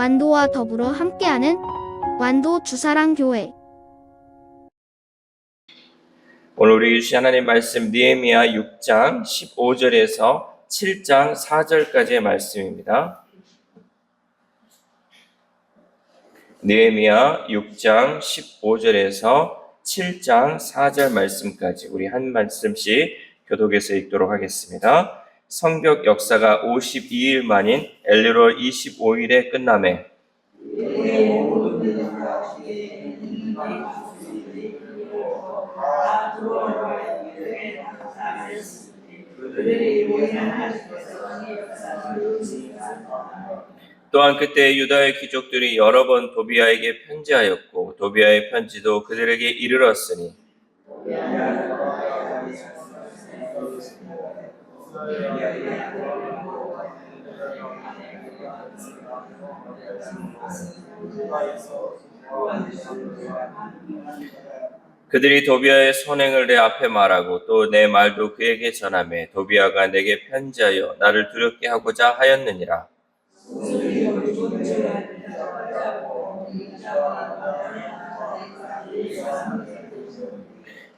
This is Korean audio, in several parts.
완도와 더불어 함께하는 완도 주사랑 교회. 오늘 우리 주신 하나님 말씀 니에미야 6장 15절에서 7장 4절까지의 말씀입니다. 니에미야 6장 15절에서 7장 4절 말씀까지 우리 한 말씀씩 교독해서 읽도록 하겠습니다. 성벽 역사가 52일 만인 엘리롤 25일에 끝남에 또한 그때 유다의 귀족들이 여러 번 도비아에게 편지하였고 도비아의 편지도 그들에게 이르렀으니 그들이 도비아의 선행을 내 앞에 말하고 또 내 말도 그에게 전하매 도비아가 내게 편지하여 나를 두렵게 하고자 하였느니라.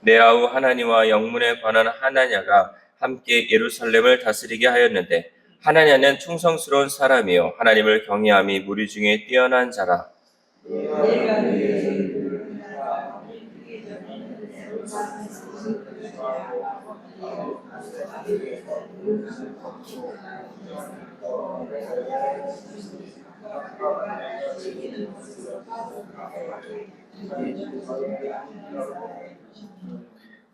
내 아우 하나니와 영문에 관한 하나냐가 함께 예루살렘을 다스리게 하였는데 하나냐는 충성스러운 사람이요 하나님을 경외함이 무리 중에 뛰어난 자라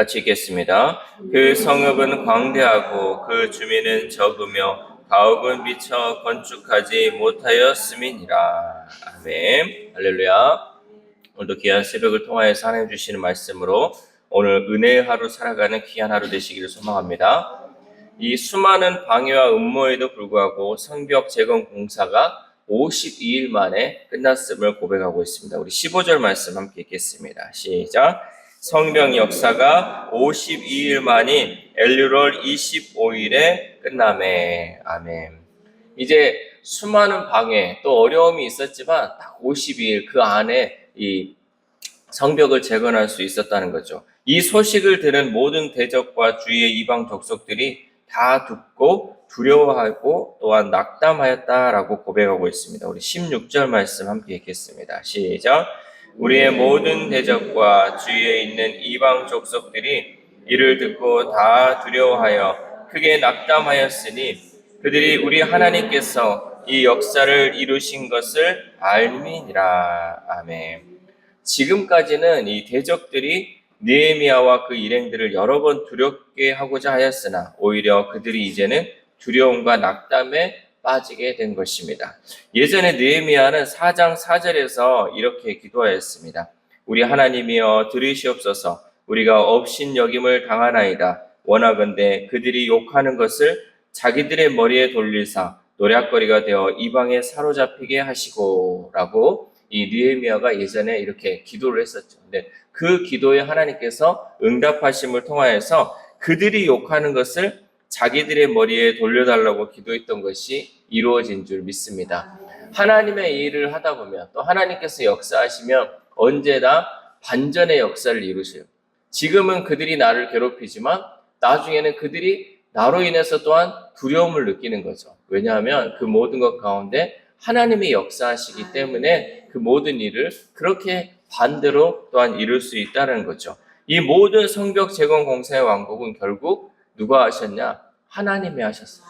같이 읽겠습니다. 그 성읍은 광대하고 그 주민은 적으며 가옥은 미처 건축하지 못하였음이니라. 아멘. 할렐루야. 오늘도 귀한 새벽을 통하여서 하나님 주시는 말씀으로 오늘 은혜의 하루 살아가는 귀한 하루 되시기를 소망합니다. 이 수많은 방해와 음모에도 불구하고 성벽 재건 공사가 52일 만에 끝났음을 고백하고 있습니다. 우리 15절 말씀 함께 읽겠습니다. 시작. 성경 역사가 52일 만인 엘류롤 25일에 끝남에 아멘. 이제 수많은 방해 또 어려움이 있었지만 딱 52일 그 안에 이 성벽을 재건할 수 있었다는 거죠. 이 소식을 들은 모든 대적과 주위의 이방 족속들이 다 듣고 두려워하고 또한 낙담하였다라고 고백하고 있습니다. 우리 16절 말씀 함께 읽겠습니다. 시작. 우리의 모든 대적과 주위에 있는 이방 족속들이 이를 듣고 다 두려워하여 크게 낙담하였으니 그들이 우리 하나님께서 이 역사를 이루신 것을 알미니라. 아멘. 지금까지는 이 대적들이 느헤미야와 그 일행들을 여러 번 두렵게 하고자 하였으나 오히려 그들이 이제는 두려움과 낙담에 빠지게 된 것입니다. 예전에 느헤미야는 4장 4절에서 이렇게 기도하였습니다. 우리 하나님이여 들으시옵소서 우리가 업신 여김을 당하나이다. 원하건대 그들이 욕하는 것을 자기들의 머리에 돌리사 노략거리가 되어 이방에 사로잡히게 하시고라고 이 느헤미야가 예전에 이렇게 기도를 했었죠. 근데 그 기도에 하나님께서 응답하심을 통하여서 그들이 욕하는 것을 자기들의 머리에 돌려달라고 기도했던 것이 이루어진 줄 믿습니다. 하나님의 일을 하다 보면 또 하나님께서 역사하시면 언제나 반전의 역사를 이루세요. 지금은 그들이 나를 괴롭히지만 나중에는 그들이 나로 인해서 또한 두려움을 느끼는 거죠. 왜냐하면 그 모든 것 가운데 하나님이 역사하시기 때문에 그 모든 일을 그렇게 반대로 또한 이룰 수 있다는 거죠. 이 모든 성벽 재건 공사의 왕국은 결국 누가 하셨냐? 하나님이 하셨어요.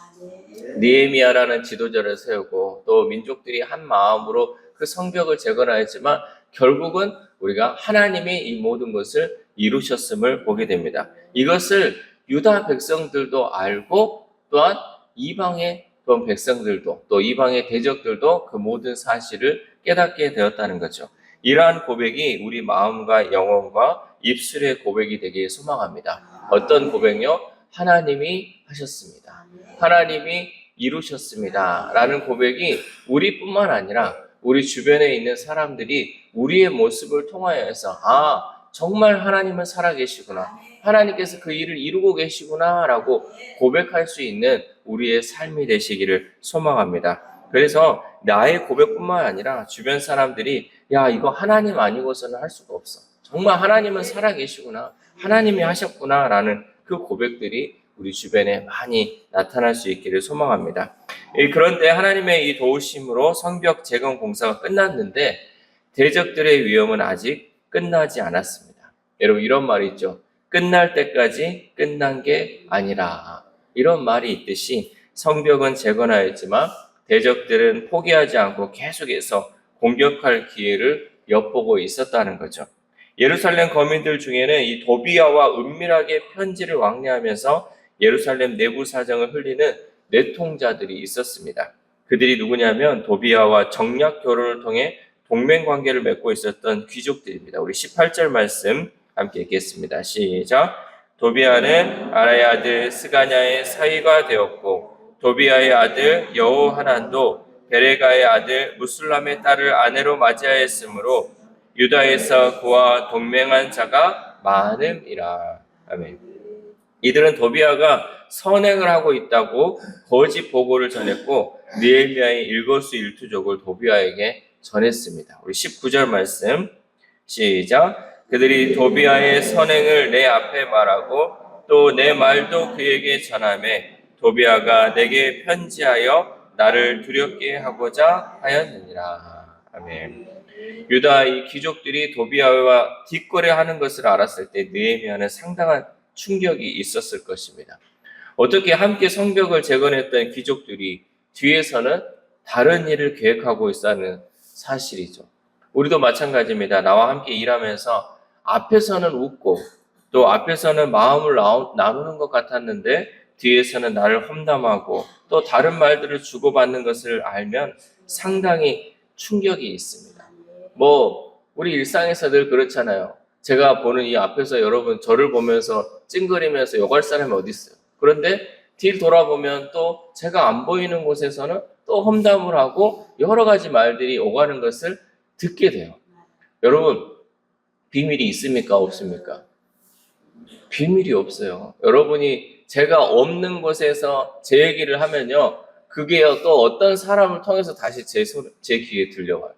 니에미아라는 지도자를 세우고 또 민족들이 한 마음으로 그 성벽을 재건하였지만 결국은 우리가 하나님이 이 모든 것을 이루셨음을 보게 됩니다. 이것을 유다 백성들도 알고 또한 이방의 또한 백성들도 또 이방의 대적들도 그 모든 사실을 깨닫게 되었다는 거죠. 이러한 고백이 우리 마음과 영혼과 입술의 고백이 되길 소망합니다. 어떤 고백요? 하나님이 하셨습니다. 하나님이 이루셨습니다. 라는 고백이 우리뿐만 아니라 우리 주변에 있는 사람들이 우리의 모습을 통하여서 아 정말 하나님은 살아계시구나. 하나님께서 그 일을 이루고 계시구나 라고 고백할 수 있는 우리의 삶이 되시기를 소망합니다. 그래서 나의 고백뿐만 아니라 주변 사람들이 야 이거 하나님 아니고서는 할 수가 없어. 정말 하나님은 살아계시구나. 하나님이 하셨구나 라는 그 고백들이 우리 주변에 많이 나타날 수 있기를 소망합니다. 예, 그런데 하나님의 이 도우심으로 성벽 재건 공사가 끝났는데 대적들의 위험은 아직 끝나지 않았습니다. 여러분 이런 말이 있죠. 끝날 때까지 끝난 게 아니라 이런 말이 있듯이 성벽은 재건하였지만 대적들은 포기하지 않고 계속해서 공격할 기회를 엿보고 있었다는 거죠. 예루살렘 거민들 중에는 이 도비아와 은밀하게 편지를 왕래하면서 예루살렘 내부 사정을 흘리는 내통자들이 있었습니다. 그들이 누구냐면 도비아와 정략 결혼을 통해 동맹 관계를 맺고 있었던 귀족들입니다. 우리 18절 말씀 함께 읽겠습니다. 시작. 도비아는 아라의 아들 스가냐의 사위가 되었고 도비아의 아들 여호하난도 베레가의 아들 무슬람의 딸을 아내로 맞이하였으므로 유다에서 그와 동맹한 자가 많음이라. 아멘. 이들은 도비아가 선행을 하고 있다고 거짓 보고를 전했고 느헤미야의 일거수 일투족을 도비아에게 전했습니다. 우리 19절 말씀 시작. 그들이 도비아의 선행을 내 앞에 말하고 또 내 말도 그에게 전하매 도비아가 내게 편지하여 나를 두렵게 하고자 하였느니라. 아멘. 유다 이 귀족들이 도비아와 뒷거래하는 것을 알았을 때 느헤미야는 상당한 충격이 있었을 것입니다. 어떻게 함께 성벽을 재건했던 귀족들이 뒤에서는 다른 일을 계획하고 있다는 사실이죠. 우리도 마찬가지입니다. 나와 함께 일하면서 앞에서는 웃고 또 앞에서는 마음을 나누- 나누는 것 같았는데 뒤에서는 나를 험담하고 또 다른 말들을 주고받는 것을 알면 상당히 충격이 있습니다. 뭐 우리 일상에서 늘 그렇잖아요. 제가 보는 이 앞에서 여러분 저를 보면서 찡그리면서 욕할 사람이 어디 있어요? 그런데 뒤 돌아보면 또 제가 안 보이는 곳에서는 또 험담을 하고 여러 가지 말들이 오가는 것을 듣게 돼요. 여러분 비밀이 있습니까? 없습니까? 비밀이 없어요. 여러분이 제가 없는 곳에서 제 얘기를 하면요. 그게요, 또 어떤 사람을 통해서 다시 제, 소, 제 귀에 들려와요.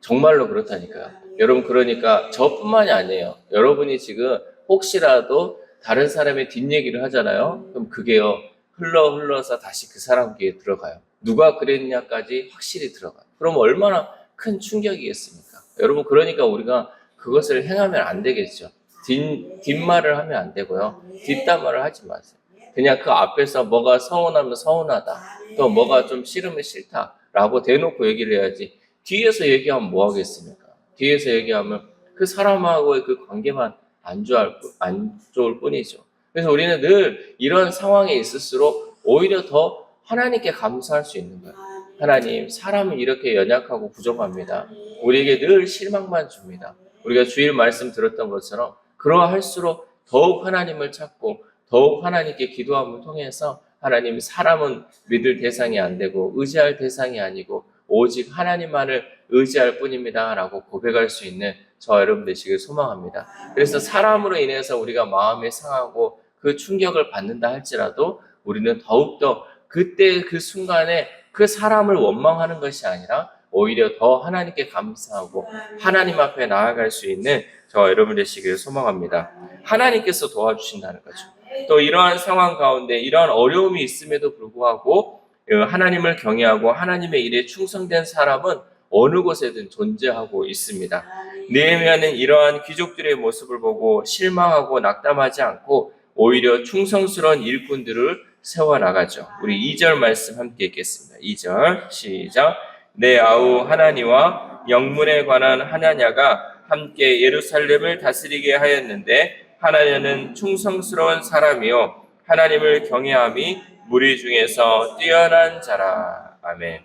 정말로 그렇다니까요. 여러분, 그러니까 저뿐만이 아니에요. 여러분이 지금 혹시라도 다른 사람의 뒷얘기를 하잖아요. 그럼 그게요, 흘러 흘러서 다시 그 사람 귀에 들어가요. 누가 그랬냐까지 확실히 들어가요. 그럼 얼마나 큰 충격이겠습니까? 여러분, 그러니까 우리가 그것을 행하면 안 되겠죠. 뒷, 뒷말을 하면 안 되고요. 뒷담화를 하지 마세요. 그냥 그 앞에서 뭐가 서운하면 서운하다. 또 뭐가 좀 싫으면 싫다라고 대놓고 얘기를 해야지. 뒤에서 얘기하면 뭐 하겠습니까? 뒤에서 얘기하면 그 사람하고의 그 관계만 안 좋을, 뿐- 안 좋을 뿐이죠. 그래서 우리는 늘 이런 상황에 있을수록 오히려 더 하나님께 감사할 수 있는 거예요. 하나님, 사람은 이렇게 연약하고 부족합니다. 우리에게 늘 실망만 줍니다. 우리가 주일 말씀 들었던 것처럼 그러할수록 더욱 하나님을 찾고 더욱 하나님께 기도함을 통해서 하나님 사람은 믿을 대상이 안 되고 의지할 대상이 아니고 오직 하나님만을 의지할 뿐입니다 라고 고백할 수 있는 저 여러분 되시길 소망합니다. 그래서 사람으로 인해서 우리가 마음이 상하고 그 충격을 받는다 할지라도 우리는 더욱더 그때 그 순간에 그 사람을 원망하는 것이 아니라 오히려 더 하나님께 감사하고 하나님 앞에 나아갈 수 있는 저 여러분 되시기를 소망합니다. 하나님께서 도와주신다는 거죠. 또 이러한 상황 가운데 이러한 어려움이 있음에도 불구하고 어, 하나님을 경외하고 하나님의 일에 충성된 사람은 어느 곳에든 존재하고 있습니다. 느헤미야는 이러한 귀족들의 모습을 보고 실망하고 낙담하지 않고 오히려 충성스러운 일꾼들을 세워 나가죠. 우리 2절 말씀 함께 읽겠습니다. 2절 시작. 내 아우 하나니와 영문에 관한 하나냐가 함께 예루살렘을 다스리게 하였는데 하나냐는 충성스러운 사람이요 하나님을 경외함이 무리 중에서 뛰어난 자라. 아멘.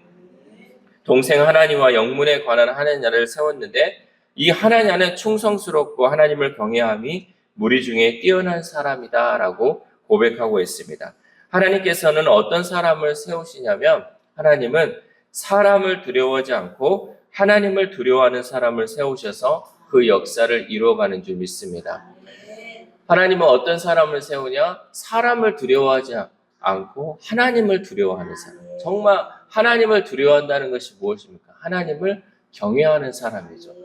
동생 하나님과 영문에 관한 하나냐를 세웠는데 이 하나냐는 충성스럽고 하나님을 경외함이 무리 중에 뛰어난 사람이다라고 고백하고 있습니다. 하나님께서는 어떤 사람을 세우시냐면 하나님은 사람을 두려워하지 않고 하나님을 두려워하는 사람을 세우셔서 그 역사를 이루어가는 줄 믿습니다. 하나님은 어떤 사람을 세우냐? 사람을 두려워하지 않고 하나님을 두려워하는 사람. 정말 하나님을 두려워한다는 것이 무엇입니까? 하나님을 경외하는 사람이죠.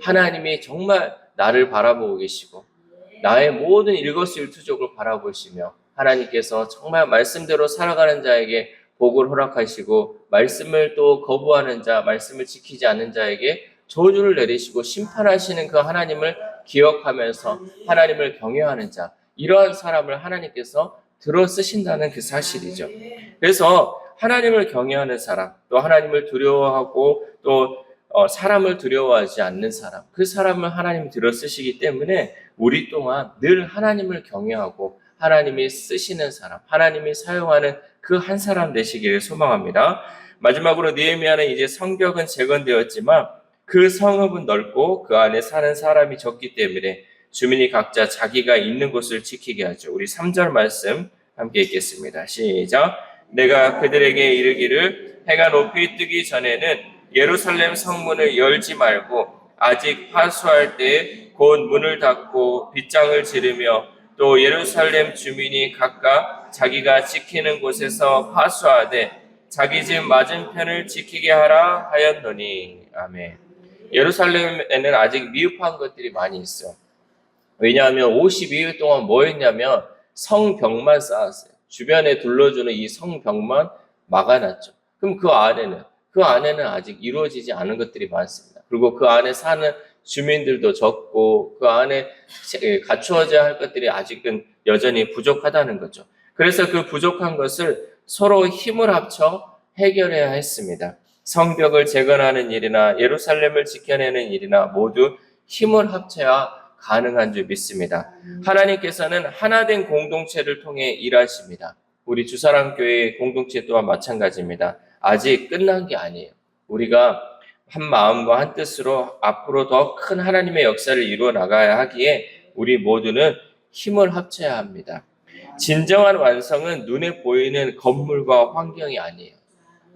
하나님이 정말 나를 바라보고 계시고 나의 모든 일거수일투족을 바라보시며 하나님께서 정말 말씀대로 살아가는 자에게 복을 허락하시고 말씀을 또 거부하는 자, 말씀을 지키지 않는 자에게 저주를 내리시고 심판하시는 그 하나님을 기억하면서 하나님을 경외하는 자, 이러한 사람을 하나님께서 들어 쓰신다는 그 사실이죠. 그래서 하나님을 경외하는 사람, 또 하나님을 두려워하고 또 어, 사람을 두려워하지 않는 사람, 그 사람을 하나님이 들어 쓰시기 때문에 우리 또한 늘 하나님을 경외하고 하나님이 쓰시는 사람, 하나님이 사용하는 그 한 사람 되시기를 소망합니다. 마지막으로 느헤미야는 이제 성벽은 재건되었지만 그 성읍은 넓고 그 안에 사는 사람이 적기 때문에 주민이 각자 자기가 있는 곳을 지키게 하죠. 우리 3절 말씀 함께 읽겠습니다. 시작. 내가 그들에게 이르기를 해가 높이 뜨기 전에는 예루살렘 성문을 열지 말고 아직 파수할 때곧 문을 닫고 빗장을 지르며 또 예루살렘 주민이 각각 자기가 지키는 곳에서 파수하되 자기 집 맞은편을 지키게 하라 하였노니 아멘. 예루살렘에는 아직 미흡한 것들이 많이 있어요. 왜냐하면 52일 동안 뭐 했냐면 성벽만 쌓았어요. 주변에 둘러주는 이 성벽만 막아놨죠. 그럼 그 안에는 그 안에는 아직 이루어지지 않은 것들이 많습니다. 그리고 그 안에 사는 주민들도 적고 그 안에 갖추어져야 할 것들이 아직은 여전히 부족하다는 거죠. 그래서 그 부족한 것을 서로 힘을 합쳐 해결해야 했습니다. 성벽을 재건하는 일이나 예루살렘을 지켜내는 일이나 모두 힘을 합쳐야 가능한 줄 믿습니다. 하나님께서는 하나된 공동체를 통해 일하십니다. 우리 주사랑교회 공동체 또한 마찬가지입니다. 아직 끝난 게 아니에요. 우리가 한 마음과 한 뜻으로 앞으로 더 큰 하나님의 역사를 이루어 나가야 하기에 우리 모두는 힘을 합쳐야 합니다. 진정한 완성은 눈에 보이는 건물과 환경이 아니에요.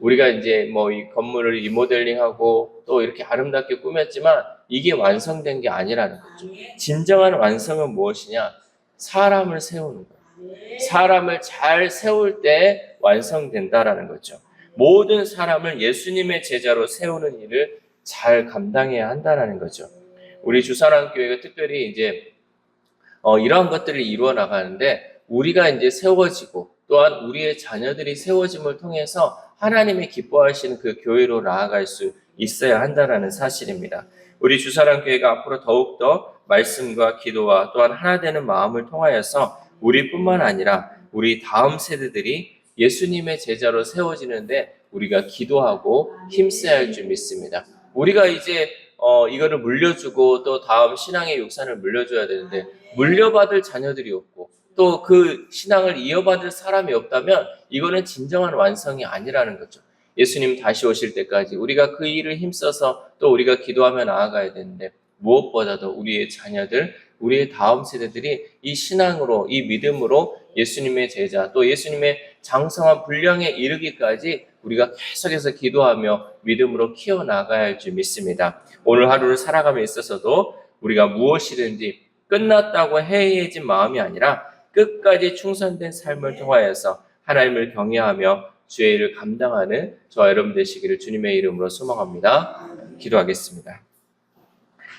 우리가 이제 뭐 이 건물을 리모델링하고 또 이렇게 아름답게 꾸몄지만 이게 완성된 게 아니라는 거죠. 진정한 완성은 무엇이냐? 사람을 세우는 거예요. 사람을 잘 세울 때 완성된다라는 거죠. 모든 사람을 예수님의 제자로 세우는 일을 잘 감당해야 한다라는 거죠. 우리 주사랑 교회가 특별히 이제 어, 이러한 것들을 이루어 나가는데 우리가 이제 세워지고 또한 우리의 자녀들이 세워짐을 통해서 하나님이 기뻐하시는 그 교회로 나아갈 수 있어야 한다라는 사실입니다. 우리 주사랑 교회가 앞으로 더욱더 말씀과 기도와 또한 하나 되는 마음을 통하여서 우리뿐만 아니라 우리 다음 세대들이 예수님의 제자로 세워지는데 우리가 기도하고 힘써야 할 줄 믿습니다. 우리가 이제 어, 이거를 물려주고 또 다음 신앙의 육산을 물려줘야 되는데 물려받을 자녀들이 없고 또 그 신앙을 이어받을 사람이 없다면 이거는 진정한 완성이 아니라는 거죠. 예수님 다시 오실 때까지 우리가 그 일을 힘써서 또 우리가 기도하며 나아가야 되는데 무엇보다도 우리의 자녀들, 우리의 다음 세대들이 이 신앙으로, 이 믿음으로 예수님의 제자, 또 예수님의 장성한 분량에 이르기까지 우리가 계속해서 기도하며 믿음으로 키워나가야 할 줄 믿습니다. 오늘 하루를 살아감에 있어서도 우리가 무엇이든지 끝났다고 해이해진 마음이 아니라 끝까지 충성된 삶을 통하여서 하나님을 경외하며 주의 일을 감당하는 저와 여러분 되시기를 주님의 이름으로 소망합니다. 기도하겠습니다.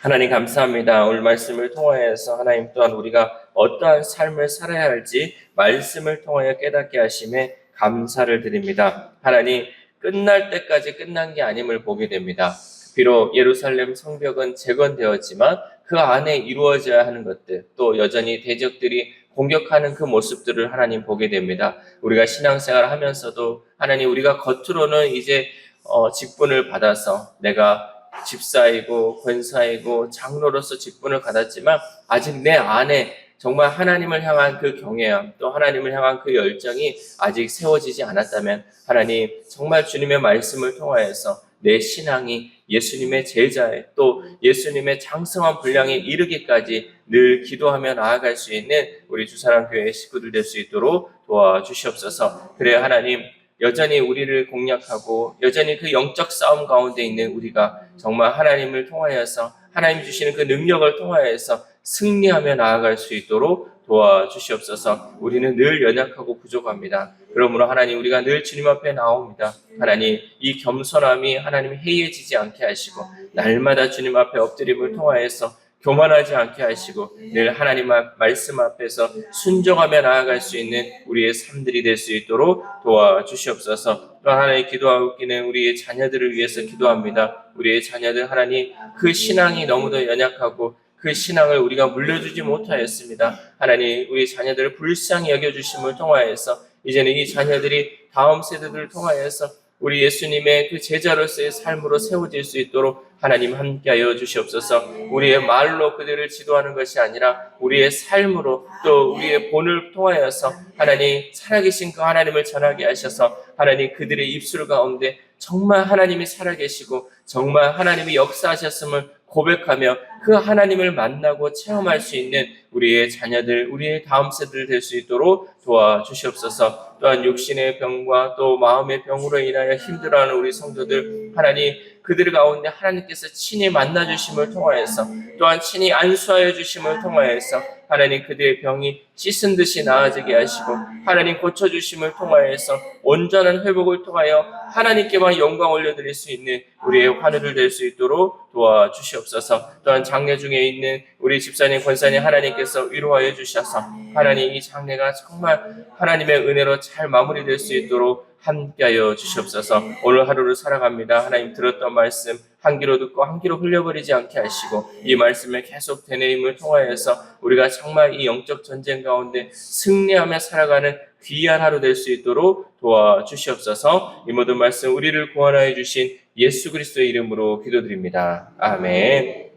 하나님 감사합니다. 오늘 말씀을 통하여서 하나님 또한 우리가 어떠한 삶을 살아야 할지 말씀을 통하여 깨닫게 하심에 감사를 드립니다. 하나님 끝날 때까지 끝난 게 아님을 보게 됩니다. 비록 예루살렘 성벽은 재건되었지만 그 안에 이루어져야 하는 것들 또 여전히 대적들이 공격하는 그 모습들을 하나님 보게 됩니다. 우리가 신앙생활 하면서도 하나님 우리가 겉으로는 이제 어, 직분을 받아서 내가 집사이고 권사이고 장로로서 직분을 받았지만 아직 내 안에 정말 하나님을 향한 그 경외함 또 하나님을 향한 그 열정이 아직 세워지지 않았다면 하나님 정말 주님의 말씀을 통하여서 내 신앙이 예수님의 제자에 또 예수님의 장성한 분량에 이르기까지 늘 기도하며 나아갈 수 있는 우리 주사랑 교회 식구들 될 수 있도록 도와주시옵소서. 그래 하나님 여전히 우리를 공략하고 여전히 그 영적 싸움 가운데 있는 우리가 정말 하나님을 통하여서 하나님 주시는 그 능력을 통하여서 승리하며 나아갈 수 있도록 도와주시옵소서. 우리는 늘 연약하고 부족합니다. 그러므로 하나님 우리가 늘 주님 앞에 나옵니다. 하나님 이 겸손함이 하나님 해이해지지 않게 하시고 날마다 주님 앞에 엎드림을 통하여서 교만하지 않게 하시고 늘 하나님 앞 말씀 앞에서 순종하며 나아갈 수 있는 우리의 삶들이 될 수 있도록 도와주시옵소서. 또 하나님 기도하고 있는 우리의 자녀들을 위해서 기도합니다. 우리의 자녀들 하나님 그 신앙이 너무도 연약하고 그 신앙을 우리가 물려주지 못하였습니다. 하나님 우리 자녀들을 불쌍히 여겨주심을 통하여서 이제는 이 자녀들이 다음 세대들을 통하여서 우리 예수님의 그 제자로서의 삶으로 세워질 수 있도록 하나님 함께하여 주시옵소서. 우리의 말로 그들을 지도하는 것이 아니라 우리의 삶으로 또 우리의 본을 통하여서 하나님 살아계신 그 하나님을 전하게 하셔서 하나님 그들의 입술 가운데 정말 하나님이 살아계시고 정말 하나님이 역사하셨음을 고백하며 그 하나님을 만나고 체험할 수 있는 우리의 자녀들, 우리의 다음 세대들 될 수 있도록 도와주시옵소서. 또한 육신의 병과 또 마음의 병으로 인하여 힘들어하는 우리 성도들 하나님 그들 가운데 하나님께서 친히 만나 주심을 통하여서 또한 친히 안수하여 주심을 통하여서 하나님 그들의 병이 씻은 듯이 나아지게 하시고 하나님 고쳐 주심을 통하여서 온전한 회복을 통하여 하나님께만 영광 올려 드릴 수 있는 우리의 환우를 될수 있도록 도와주시옵소서. 또한 장례 중에 있는 우리 집사님, 권사님 하나님께서 위로하여 주셔서 하나님 이 장례가 정말 하나님의 은혜로 잘 마무리될 수 있도록 함께하여 주시옵소서. 오늘 하루를 살아갑니다. 하나님 들었던 말씀 한 귀로 듣고 한 귀로 흘려버리지 않게 하시고 이 말씀을 계속 되뇌임을 통하여서 우리가 정말 이 영적 전쟁 가운데 승리하며 살아가는 귀한 하루 될 수 있도록 도와주시옵소서. 이 모든 말씀 우리를 구원하여 주신 예수 그리스도의 이름으로 기도드립니다. 아멘.